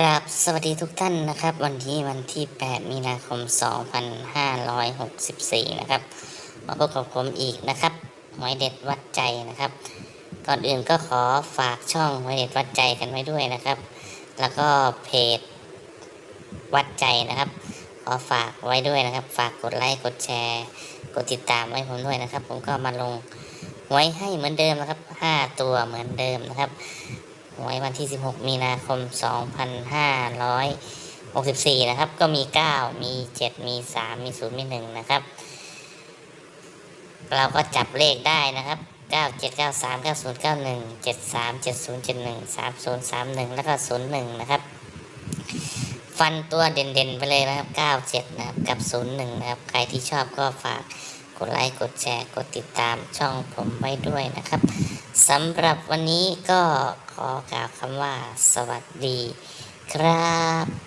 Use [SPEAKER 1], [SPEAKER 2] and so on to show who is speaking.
[SPEAKER 1] กราบสวัสดีทุกท่านนะครับ วันที่วันที่ 8 มีนาคม 2564 นะครับ มาพบกับผมอีกนะครับหวยเด็ดวัดใจนะครับ ก่อนอื่นก็ขอฝากช่องหวยเด็ดวัดใจกันไว้ด้วยนะครับ แล้วก็เพจวัดใจนะครับ ขอฝากไว้ด้วยนะครับ ฝากกดไลค์กดแชร์ กดติดตามไว้ผมด้วยนะครับ ผมก็มาลงหวยให้เหมือนเดิมนะครับ 5 ตัวเหมือนเดิมนะครับ หวยวันที่ 16 มีนาคม 2564 นะครับ ก็มี 9 มี 7 มี 3 มี 0 มี 1 นะครับ เราก็จับเลขได้นะครับ 9 7 9 3 9 0 9 1 7 3 7 0 7 1 3 0 3 1 แล้วก็ 0 1 นะครับ ฟันตัวเด่นๆ ไปเลยนะครับ 97 นะครับ กับ 01 นะครับ ใครที่ชอบก็ฝาก กดไลค์กดแชร์กดติดตามช่องผมไว้ด้วยนะครับสำหรับวันนี้ก็ขอกล่าวคำว่า สวัสดีครับ